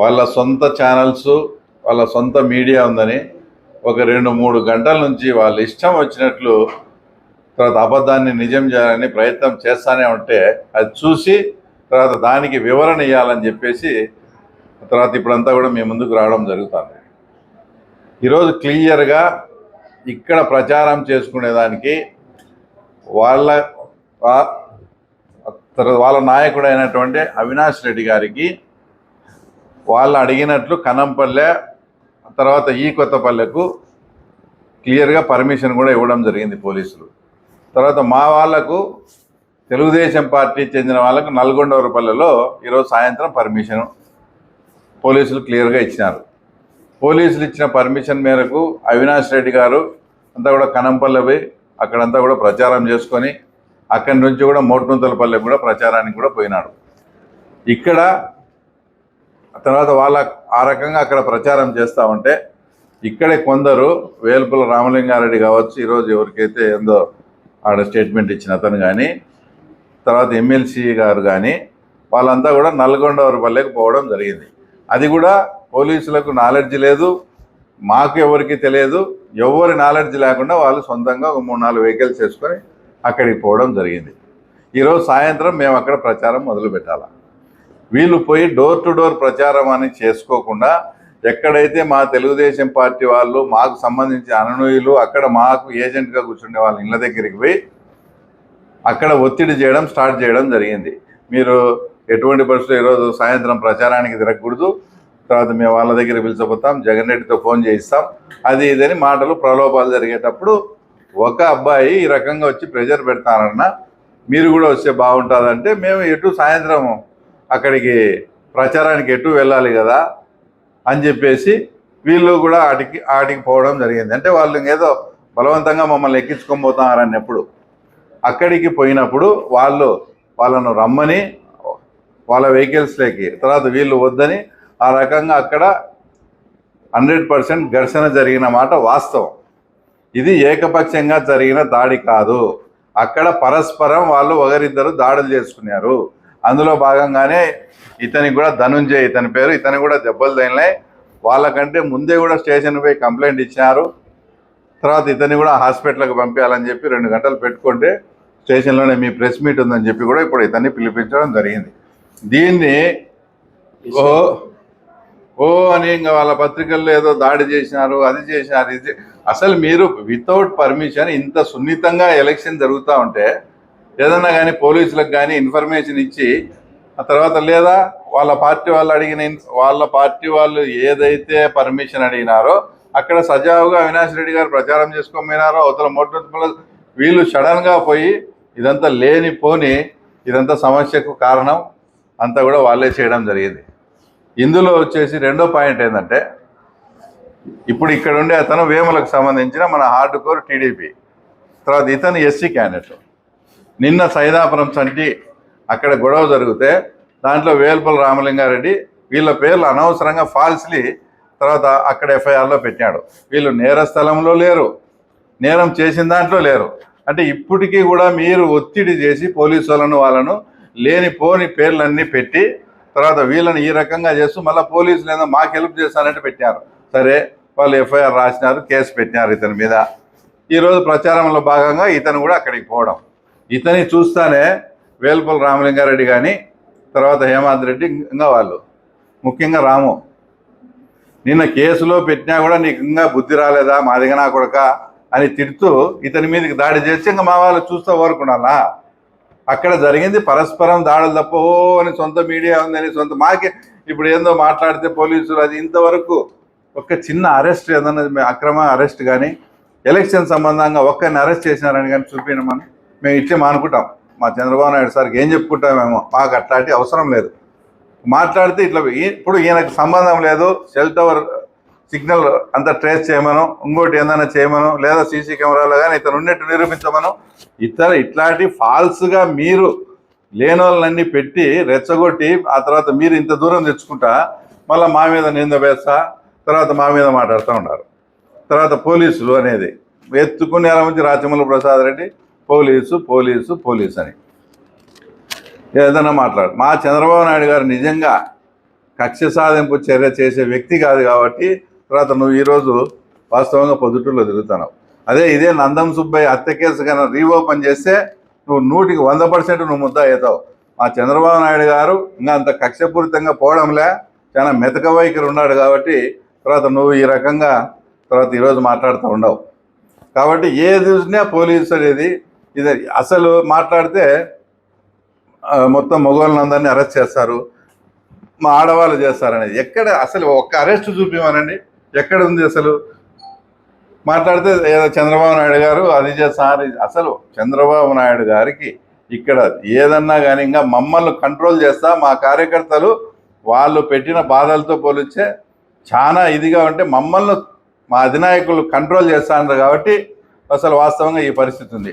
వాళ్ళ సొంత ఛానల్స్ వాళ్ళ సొంత మీడియా ఉందని ఒక రెండు మూడు గంటల నుంచి వాళ్ళ ఇష్టం వచ్చినట్లు తర్వాత అబద్ధాన్ని నిజం చేయాలని ప్రయత్నం చేస్తానే ఉంటే అది చూసి తర్వాత దానికి వివరణ ఇవ్వాలని చెప్పేసి తర్వాత ఇప్పుడంతా కూడా మీ ముందుకు రావడం జరుగుతుంది. ఈరోజు క్లియర్గా ఇక్కడ ప్రచారం చేసుకునేదానికి వాళ్ళ తర్వాత వాళ్ళ నాయకుడైనటువంటి అవినాష్ రెడ్డి గారికి వాళ్ళు అడిగినట్లు కనంపల్లె తర్వాత ఈ కొత్తపల్లెకు క్లియర్గా పర్మిషన్ కూడా ఇవ్వడం జరిగింది పోలీసులు. తర్వాత మా వాళ్ళకు తెలుగుదేశం పార్టీ చెందిన వాళ్ళకు నల్గొండవరపల్లెలో ఈరోజు సాయంత్రం పర్మిషన్ పోలీసులు క్లియర్గా ఇచ్చినారు. పోలీసులు ఇచ్చిన పర్మిషన్ మేరకు అవినాష్ రెడ్డి గారు అంతా కూడా కనంపల్లె పోయి అక్కడంతా కూడా ప్రచారం చేసుకొని అక్కడి నుంచి కూడా మోటునుంతలపల్లె కూడా ప్రచారానికి కూడా పోయినాడు. ఇక్కడ తర్వాత వాళ్ళ ఆ రకంగా అక్కడ ప్రచారం చేస్తూ ఉంటే ఇక్కడే కొందరు వేల్పుల రామలింగారెడ్డి కావచ్చు ఈరోజు ఎవరికైతే ఏందో ఆడ స్టేట్మెంట్ ఇచ్చిన అతను కానీ తర్వాత ఎమ్మెల్సీ గారు కానీ వాళ్ళంతా కూడా నల్గొండ నల్గొండవరపల్లెకి పోవడం జరిగింది. అది కూడా పోలీసులకు నాలెడ్జ్ లేదు మాకు ఎవరికి తెలియదు ఎవరి నాలెడ్జ్ లేకుండా వాళ్ళు సొంతంగా ఒక మూడు నాలుగు వెహికల్స్ వేసుకొని అక్కడికి పోవడం జరిగింది. ఈరోజు సాయంత్రం మేము అక్కడ ప్రచారం మొదలుపెట్టాలం? వీళ్ళు పోయి డోర్ టు డోర్ ప్రచారం అని చేసుకోకుండా ఎక్కడైతే మా తెలుగుదేశం పార్టీ వాళ్ళు మాకు సంబంధించిన అనునయులు అక్కడ మాకు ఏజెంట్గా కూర్చుండే వాళ్ళ ఇళ్ళ దగ్గరికి పోయి అక్కడ ఒత్తిడి చేయడం స్టార్ట్ చేయడం జరిగింది. మీరు ఎటువంటి పరిస్థితులు ఈరోజు సాయంత్రం ప్రచారానికి తిరగకూడదు. తర్వాత మేము వాళ్ళ దగ్గర పిలిచిపోతాం జగన్ రెడ్డితో ఫోన్ చేయిస్తాం. అది ఇదని మాటలు ప్రలోభాలు జరిగేటప్పుడు ఒక అబ్బాయి ఈ రకంగా వచ్చి ప్రెజర్ పెడతానన్నా మీరు కూడా వస్తే బాగుంటుందంటే మేము ఎటు సాయంత్రం అక్కడికి ప్రచారానికి ఎటు వెళ్ళాలి కదా అని చెప్పేసి వీళ్ళు కూడా ఆటికి ఆటికి పోవడం జరిగింది. అంటే వాళ్ళు ఇంకేదో బలవంతంగా మమ్మల్ని ఎక్కించుకొని పోతున్నారన్నప్పుడు అక్కడికి పోయినప్పుడు వాళ్ళు వాళ్ళను రమ్మని వాళ్ళ వెహికల్స్లోకి తర్వాత వీళ్ళు వద్దని ఆ రకంగా అక్కడ హండ్రెడ్ పర్సెంట్ ఘర్షణ జరిగిన మాట వాస్తవం. ఇది ఏకపక్షంగా జరిగిన దాడి కాదు. అక్కడ పరస్పరం వాళ్ళు ఒకరిద్దరు దాడులు చేసుకున్నారు. అందులో భాగంగానే ఇతనికి కూడా ధనుంజయ్ ఇతని పేరు ఇతని కూడా దెబ్బలు తగిలినాయి. వాళ్ళకంటే ముందే కూడా స్టేషన్ పోయి కంప్లైంట్ ఇచ్చినారు. తర్వాత ఇతన్ని కూడా హాస్పిటల్కి పంపించాలని చెప్పి రెండు గంటలు పెట్టుకుంటే స్టేషన్లోనే మీ ప్రెస్ మీట్ ఉందని చెప్పి కూడా ఇప్పుడు ఇతన్ని పిలిపించడం జరిగింది. దీన్ని ఓ ఓ అని ఇంకా వాళ్ళ పత్రికల్లో ఏదో దాడి చేసినారు అది చేసినారు ఇది అసలు మీరు వితౌట్ పర్మిషన్ ఇంత సున్నితంగా ఎలక్షన్ జరుగుతూ ఉంటే ఏదన్నా కానీ పోలీసులకు కానీ ఇన్ఫర్మేషన్ ఇచ్చి ఆ తర్వాత లేదా వాళ్ళ పార్టీ వాళ్ళు అడిగిన వాళ్ళ పార్టీ వాళ్ళు ఏదైతే పర్మిషన్ అడిగినారో అక్కడ సజావుగా అవినాష్ రెడ్డి గారు ప్రచారం చేసుకోమైనారో అవతల మోటార్ వీళ్ళు సడన్గా పోయి ఇదంతా లేని పోని ఇదంతా సమస్యకు కారణం అంతా కూడా వాళ్ళే చేయడం జరిగింది. ఇందులో వచ్చేసి రెండో పాయింట్ ఏంటంటే ఇప్పుడు ఇక్కడ ఉండే అతను వేములకు సంబంధించిన మన హార్డ్ కోర్ టీడీపీ. తర్వాత ఇతను ఎస్సీ క్యాండిడేట్. నిన్న సైదాపురం సంటి అక్కడ గొడవ జరిగితే దాంట్లో వేల్పల రామలింగారెడ్డి వీళ్ళ పేర్లు అనవసరంగా ఫాల్స్లీ తర్వాత అక్కడ ఎఫ్ఐఆర్లో పెట్టాడు వీళ్ళు నేర స్థలంలో లేరు. నేరం చేసిన దాంట్లో లేరు. అంటే ఇప్పటికీ కూడా మీరు ఒత్తిడి చేసి పోలీసు వాళ్ళను వాళ్ళను లేనిపోని పేర్లన్నీ పెట్టి తర్వాత వీళ్ళని ఈ రకంగా చేస్తూ మళ్ళీ పోలీసులు ఏదో మాకు హెల్ప్ చేస్తానంటే పెట్టారు సరే వాళ్ళు ఎఫ్ఐఆర్ రాసినారు కేసు పెట్టినారు ఇతని మీద. ఈరోజు ప్రచారంలో భాగంగా ఇతను కూడా అక్కడికి పోవడం. ఇతని చూస్తానే వేల్పల రామలింగారెడ్డి కానీ తర్వాత హేమంత్ రెడ్డి ఇంకా వాళ్ళు. ముఖ్యంగా రాము. నిన్న కేసులో పెట్టినా కూడా నీకు ఇంకా బుద్ధి రాలేదా మాదిగనా కొడక అని తిడుతూ ఇతని మీదకి దాడి చేసి ఇంకా మా వాళ్ళు చూస్తూ ఊరుకున్నాలా అక్కడ జరిగింది పరస్పరం దాడులు తప్ప ఓ అని సొంత మీడియా ఉందని సొంత మాకే ఇప్పుడు ఏందో మాట్లాడితే పోలీసులు అది ఇంతవరకు ఒక చిన్న అరెస్ట్ ఏదన్నా అక్రమ అరెస్ట్ కానీ ఎలక్షన్ సంబంధంగా ఒక్కరిని అరెస్ట్ చేసినారని కానీ చూపించడం మేము ఇచ్చే మానుకుంటాం. మా చంద్రబాబు నాయుడు సార్కి ఏం చెప్పుకుంటామేమో మాకు అట్లాంటి అవసరం లేదు. మాట్లాడితే ఇట్లా ఇప్పుడు ఈయనకు సంబంధం లేదు సెల్ టవర్ సిగ్నల్ అంతా ట్రేస్ చేయమను ఇంకోటి ఏదైనా చేయమను లేదా సీసీ కెమెరాలో కానీ ఇతను ఉన్నట్టు నిరూపించమను ఇతర ఇట్లాంటి ఫాల్స్గా మీరు లేని వాళ్ళన్నీ పెట్టి రెచ్చగొట్టి ఆ తర్వాత మీరు ఇంత దూరం తెచ్చుకుంటా మళ్ళీ మా మీద నింద వేస్తా తర్వాత మా మీద మాట్లాడుతూ ఉంటారు తర్వాత పోలీసులు అనేది ఎత్తుకుని ఎలా నుంచి Rachamalli Prasad Reddy police police police అని. ఏదైనా మాట్లాడు. మా చంద్రబాబు నాయుడు గారు నిజంగా కక్ష సాధింపు చర్య చేసే వ్యక్తి కాదు కాబట్టి తర్వాత నువ్వు ఈరోజు వాస్తవంగా పొద్దుటూరులో తిరుగుతున్నావు. అదే ఇదే నందం సుబ్బయ్య హత్య కేసు కన్నా రీఓపెన్ చేస్తే నువ్వు నూటికి వంద పర్సెంట్ నువ్వు ముద్ద అవుతావు. మా చంద్రబాబు నాయుడు గారు ఇంకా అంత కక్షపూరితంగా పోవడంలే. చాలా మెతక వైఖరి ఉన్నాడు కాబట్టి తర్వాత నువ్వు ఈ రకంగా తర్వాత ఈరోజు మాట్లాడుతూ ఉండవు. కాబట్టి ఏ చూసినా పోలీసు అనేది ఇది అసలు మాట్లాడితే మొత్తం మగవాళ్ళందరినీ అరెస్ట్ చేస్తారు. మా ఆడవాళ్ళు చేస్తారనేది. ఎక్కడ అసలు ఒక్క అరెస్ట్ చూపిమనండి ఎక్కడ ఉంది అసలు? మాట్లాడితే ఏదో చంద్రబాబు నాయుడు గారు అది చేస్తారు అసలు చంద్రబాబు నాయుడు గారికి ఇక్కడ ఏదన్నా కానీ ఇంకా మమ్మల్ని కంట్రోల్ చేస్తా మా కార్యకర్తలు వాళ్ళు పెట్టిన బాధలతో పోలిస్తే చాలా ఇదిగా ఉంటే మమ్మల్ని మా అధినాయకులు కంట్రోల్ చేస్తా అన్నారు కాబట్టి అసలు వాస్తవంగా ఈ పరిస్థితి ఉంది.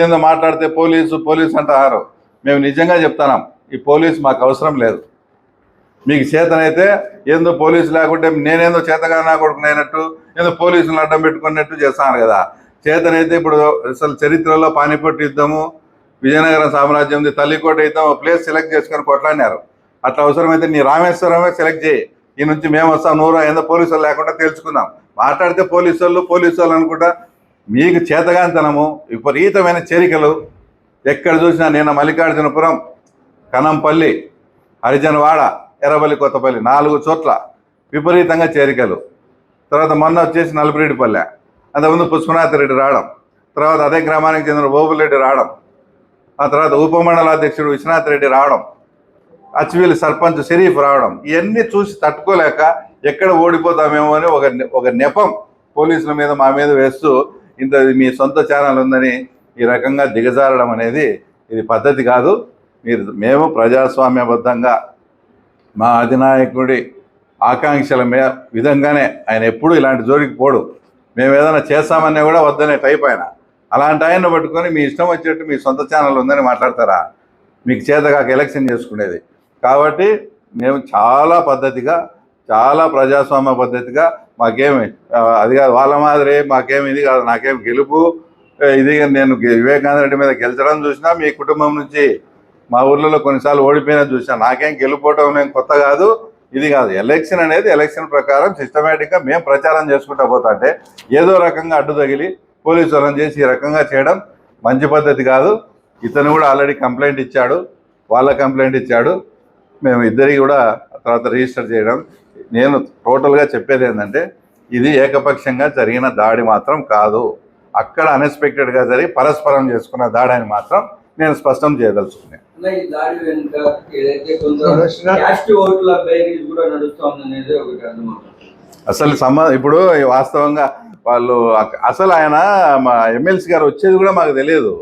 ఏందో మాట్లాడితే పోలీసు పోలీసు అంటారు మేము నిజంగా చెప్తున్నాం ఈ పోలీసు మాకు అవసరం లేదు. మీకు చేతనైతే ఏందో పోలీసు లేకుంటే నేనేందో చేతగా నా కొడుకునైనట్టు ఏదో పోలీసులను అడ్డం పెట్టుకున్నట్టు చేస్తాను కదా. చేతనైతే ఇప్పుడు అసలు చరిత్రలో పానిపట్టు యుద్ధము విజయనగరం సామ్రాజ్యం తల్లికోట యుద్ధం ఒక ప్లేస్ సెలెక్ట్ చేసుకొని కొట్లాడినారు. అట్లా అవసరమైతే నీ రామేశ్వరమే సెలెక్ట్ చేయి. ఈ నుంచి మేము వస్తాం నూరు ఏందో పోలీసు లేకుండా తెలుసుకుందాం మాట్లాడితే పోలీసు వాళ్ళు పోలీసు వాళ్ళు అనుకుంటా మీకు చేతగాంతనము విపరీతమైన చేరికలు ఎక్కడ చూసినా నేను మల్లికార్జునపురం కనంపల్లి హరిజనవాడ ఎర్రబల్లి కొత్తపల్లి నాలుగు చోట్ల విపరీతంగా చేరికలు. తర్వాత మొన్న వచ్చేసి నలుపురెడ్డిపల్లె అంతకుముందు పుష్పనాథ్ రెడ్డి రావడం తర్వాత అదే గ్రామానికి చెందిన బోబులరెడ్డి రావడం ఆ తర్వాత ఉపమండల అధ్యక్షుడు విశ్వనాథ్ రెడ్డి రావడం అచ్విలి సర్పంచ్ షరీఫ్ రావడం ఇవన్నీ చూసి తట్టుకోలేక ఎక్కడ ఓడిపోతామేమో అని ఒక ఒక నెపం పోలీసుల మీద మా మీద వేస్తూ ఇంత మీ సొంత ఛానల్ ఉందని ఈ రకంగా దిగజారడం అనేది ఇది పద్ధతి కాదు. మీరు మేము ప్రజాస్వామ్యబద్ధంగా మా అధినాయకుడి ఆకాంక్షల మీద విధంగానే ఆయన ఎప్పుడు ఇలాంటి జోడికి పోడు. మేము ఏదైనా చేస్తామన్నా కూడా వద్దనే టైప్ ఆయన. అలాంటి ఆయన పట్టుకొని మీ ఇష్టం వచ్చేట్టు మీ సొంత ఛానల్ ఉందని మాట్లాడతారా? మీకు చేతగాక ఎలక్షన్ చేసుకునేది. కాబట్టి మేము చాలా పద్ధతిగా చాలా ప్రజాస్వామ్య పద్ధతిగా మాకేమి అది కాదు వాళ్ళ మాదిరి మాకేమి ఇది కాదు నాకేం గెలుపు ఇది నేను వివేకానంద రెడ్డి మీద గెలిచడం చూసినా మీ కుటుంబం నుంచి మా ఊర్లలో కొన్నిసార్లు ఓడిపోయినా చూసినా నాకేం గెలుపోవటం నేను కొత్త కాదు ఇది కాదు. ఎలక్షన్ అనేది ఎలక్షన్ ప్రకారం సిస్టమేటిక్గా మేము ప్రచారం చేసుకుంటా పోతా అంటే ఏదో రకంగా అడ్డు తగిలి పోలీసు వాళ్ళని చేసి ఈ రకంగా చేయడం మంచి పద్ధతి కాదు. ఇతను కూడా ఆల్రెడీ కంప్లైంట్ ఇచ్చాడు వాళ్ళ కంప్లైంట్ ఇచ్చాడు. మేము ఇద్దరికి కూడా తర్వాత రిజిస్టర్ చేయడం నేను టోటల్గా చెప్పేది ఏంటంటే ఇది ఏకపక్షంగా జరిగిన దాడి మాత్రం కాదు. అక్కడ అన్ఎక్స్పెక్టెడ్గా జరిగి పరస్పరం చేసుకున్న దాడి అని మాత్రం నేను స్పష్టం చేయదలుచుకున్నాను అసలు సంబ ఇప్పుడు వాస్తవంగా వాళ్ళు అసలు ఆయన మా ఎమ్మెల్సీ గారు వచ్చేది కూడా మాకు తెలియదు.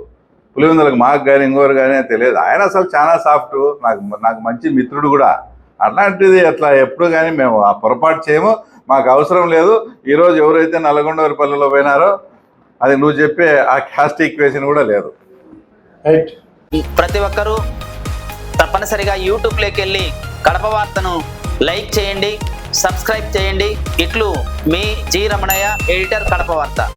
పులివెందులకు మాకు కానీ ఇంకోరు కానీ తెలియదు. ఆయన అసలు చాలా సాఫ్ట్ నాకు నాకు మంచి మిత్రుడు కూడా. అట్లాంటిది అట్లా ఎప్పుడు కానీ మేము ఆ పొరపాటు చేయము. మాకు అవసరం లేదు. ఈరోజు ఎవరైతే నల్గొండ పల్లెలో పోయినారో అది నువ్వు చెప్పే ఆ క్యాస్ట్ ఈక్వేషన్ కూడా లేదు. రైట్ ప్రతి ఒక్కరూ తప్పనిసరిగా యూట్యూబ్లోకి వెళ్ళి కడప వార్తను లైక్ చేయండి సబ్స్క్రైబ్ చేయండి. ఇట్లు మీ జి రమణయ్య ఎడిటర్ కడప వార్త.